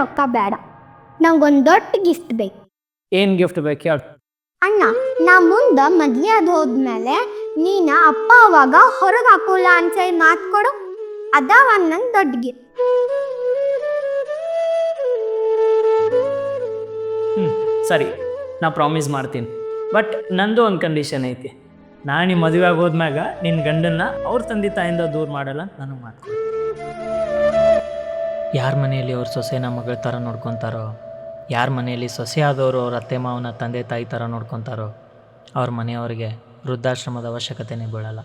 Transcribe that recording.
ರೊಕ್ಕ ಬೇಡ. ನಂಗೊಂದು ದೊಡ್ಡ ಗಿಫ್ಟ್ ಬೇಕು. ಏನ್ ಗಿಫ್ಟ್ ಬೇಕು ಹೇಳ. ಅಣ್ಣ ನಾ ಮುಂದ ಮದ್ವೆ ಅದು ಹೋದ್ಮೇಲೆ ನೀನ ಅಪ್ಪ ಅವಾಗ ಹೊರಗೆ ಹಾಕೋಲ್ಲ ಅಂತೇಳಿ ಮಾತು ಕೊಡು. ಅದ ಒಂದು ನನ್ನ ದೊಡ್ಡ ಗಿಫ್ಟ್ ಹ್ಮ್ ಸರಿ ನಾ ಪ್ರಾಮಿಸ್ ಮಾಡ್ತೀನಿ. ಬಟ್ ನಂದು ಒಂದು ಕಂಡೀಷನ್ ಐತಿ. ನಾನು ನಿಮ್ಮ ಮದುವೆ ಆಗೋದ್ಮ್ಯಾಗ ನಿನ್ನ ಗಂಡನ್ನ ಅವ್ರ ತಂದೆ ತಾಯಿಂದ ದೂರ ಮಾಡಲ್ಲ ನನಗೆ ಮಾತು ಯಾರ ಮನೆಯಲ್ಲಿ ಅವ್ರ ಸೊಸೆನ ಮಗಳ ಥರ ನೋಡ್ಕೊತಾರೋ? ಯಾರ ಮನೆಯಲ್ಲಿ ಸೊಸೆ ಆದವರು ಅವ್ರ ಅತ್ತೆ ಮಾವನ ತಂದೆ ತಾಯಿ ಥರ ನೋಡ್ಕೊತಾರೋ? ಅವ್ರ ಮನೆಯವ್ರಿಗೆ ವೃದ್ಧಾಶ್ರಮದ ಅವಶ್ಯಕತೆನೇ ಬೀಳಲ್ಲ